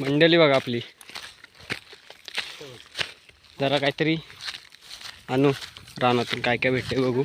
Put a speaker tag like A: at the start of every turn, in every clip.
A: मंडळी बघा आपली. जरा काहीतरी आणू. रानातून काय काय भेटते बघू.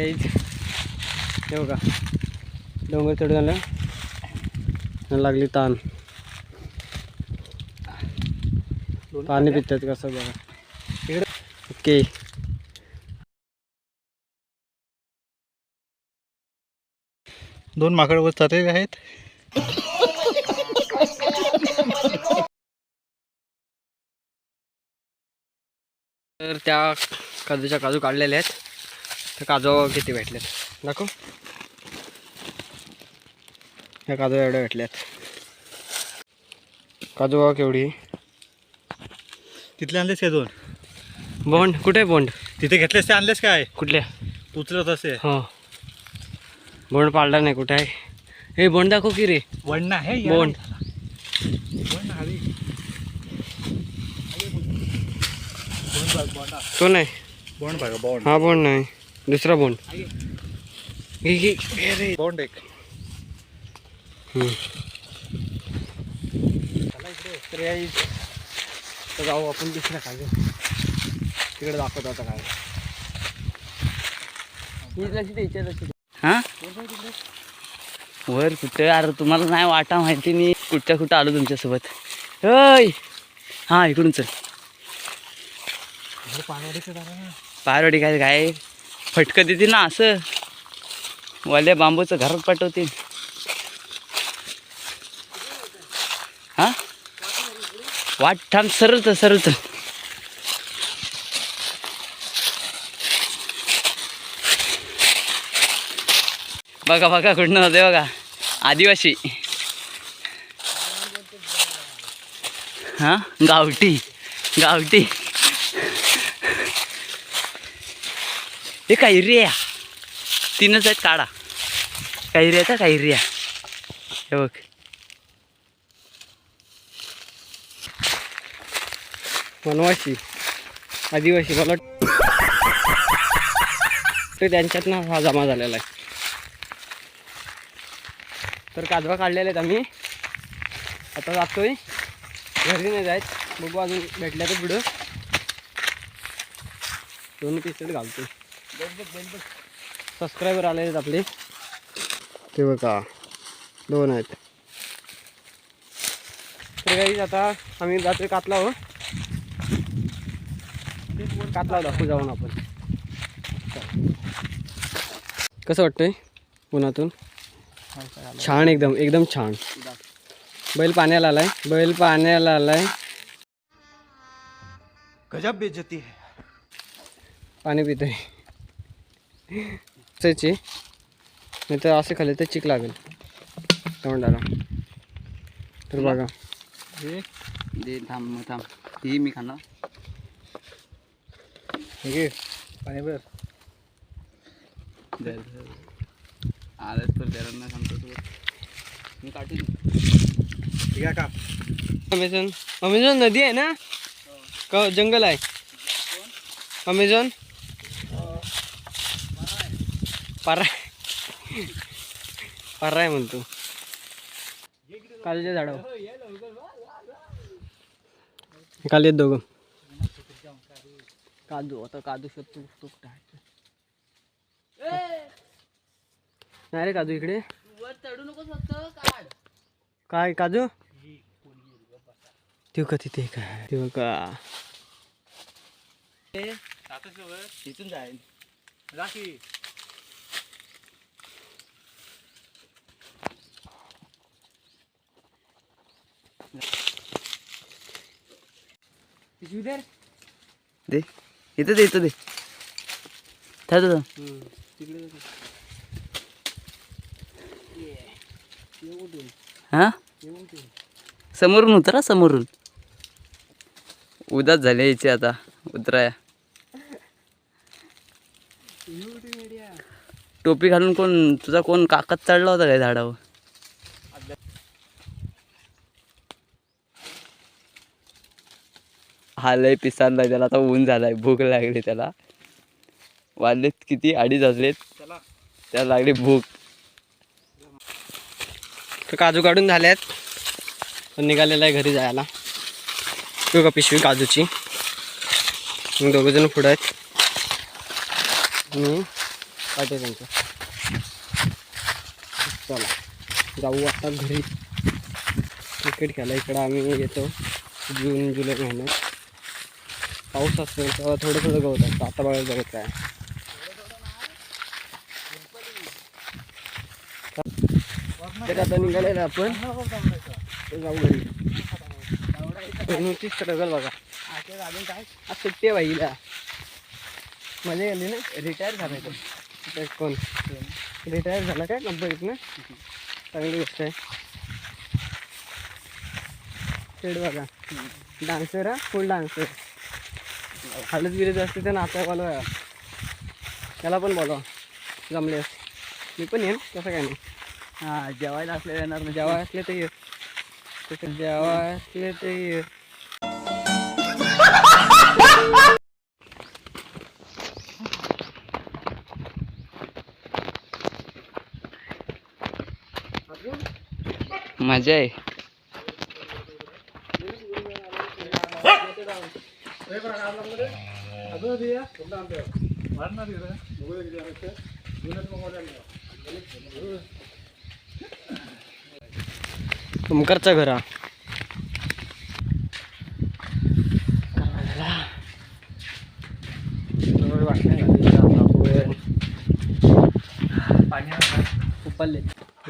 A: काही हे बघा डोंगर चढ झालं लागली ताण पाणी पितात कसं बघा इकडे ओके
B: दोन माकड वर चाललेले आहेत.
A: तर त्या काजूच्या काजू काढलेल्या आहेत. त्या काजू किती भेटल्यात दाखव. ह्या काजू एवढ्या भेटल्यात. काजू केवढी.
B: तिथले आणलेस काय दोन?
A: बोंड. कुठे आहे बोंड?
B: तिथे घेतलेस ते आणलेस काय?
A: कुठल्या?
B: उचलत असे.
A: हो. बोंड पाळला नाही कुठे आहे? हे बोंड दाखव की रे.
B: वण आहे
A: बोंड. तो नाही.
B: बोंड बघा बोंड.
A: हा बोंड नाही. दुसरा बोंड
B: बोंड एक.
A: तर जाऊ आपण दुसऱ्या काजू तिकडे दाखवतो आता काय.
C: हा वर कुठे? अरे तुम्हाला नाही वाटा माहिती मी कुठच्या कुठं आलो तुमच्यासोबत. होय! हा इकडून चल. पायरोडी काय काय? फटकं देतील ना असं. वाल्या बांबूचं घरात पाठवतील हा? वाट थांब सरळ तर बघा बघा कुठनं होते बघा. आदिवासी. हा? गावठी. गावठी. हे कैरिया तीनच आहेत काढा. कैरियाचा कैरिया हे बघ.
A: वनवासी आदिवासी मला ते त्यांच्यात ना हा जमा झालेला आहे. तर काजवा काढलेले आहेत आम्ही. आता जातोय. घरी नाही जायत बघू अजून भेटल्या तर पुढं. दोन पीसेस घालतोय. सबस्क्रायबर आले आहेत आपले. ते बघा. दोन आहेत. तर काही आता आम्ही जातोय कातला हो. कातला दाखवू जाऊन आपण. कसं वाटतंय उन्हातून? छान एकदम एकदम छान. बैल पाण्याला आलाय बैल पाण्याला आलाय.
B: गजब बेजती है।
A: पाणी पितोय. असायची नाही तर असे खाल्ले तर चिक लागेल. तोंडाला. तर बघा.
C: दे थांब मग थांब. ही मी खाणार.
A: हे घे.
B: पाणी बर
C: आलंच तर नाही सांगतो तुला. मी काढीन.
B: ठीक आहे का?
A: अमेझॉन अमेझॉन नदी आहे ना? का जंगल आहे? अमेझॉन? पारा पारा आहे म्हणतो कालच्या झाडावर काल येत दोघं काजू आता काजू शोधतो तो? नाही रे काजू इकडे। काय काजू? ते का तिथे काय ते का?
C: इथून जाईल
B: राखी.
C: दे. इथं दे इथं दे. थांब. हा? समोरून उतरा समोरून. उदास झाले याचे आता उतराया. टोपी घालून कोण तुझा कोण काकात चढला होता काय झाडावर? हा लय पिसांना त्याला आता ऊन झालाय भूक लागली त्याला. वाजलेत किती अडीच वाजलेत. त्याला लागली भूक.
A: तर काजू काढून झाल्यात तर निघालेला आहे घरी जायला. ठेवू का पिशवी काजूची? मग दोघं जण पुढं आहेत. आणि पाठी त्यांचं. चला. जाऊ आता घरी. क्रिकेट खेळायला इकडं आम्ही येतो. जून जुलै महिन्यात. पाऊस असतो तेव्हा थोडं थोडं गवत असतं. आता बघायला गवत काय आता निघालेलं आपण जाऊ घरी नुसतीच स्ट्रगल बघा. आज सुट्टी आहे बाईला. मजा गेली ना? रिटायर झाला तो कोण? रिटायर झाला काय? कंपनीत ना? चांगली गोष्ट आहे. खेळ बघा. डान्सर हा? फुल डान्सर हालत गिरत असते तर नाचा बोलवा. त्याला पण बोलवा. जमले मी पण येईन तसं काय नाही.
C: हा जेवायला असले येणार म्हणजे
A: जेव्हा असले ते ये. तसं जेव्हा असले ते ये.
C: मजा आहे.
A: तुमकरचा घर. हा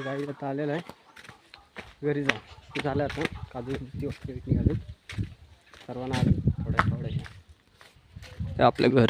A: गाडी आता आलेलं आहे. घरी जाऊ. झालं आता. काजू ती वस्तू निघाली. सर्वांना आलं. आपलं घर.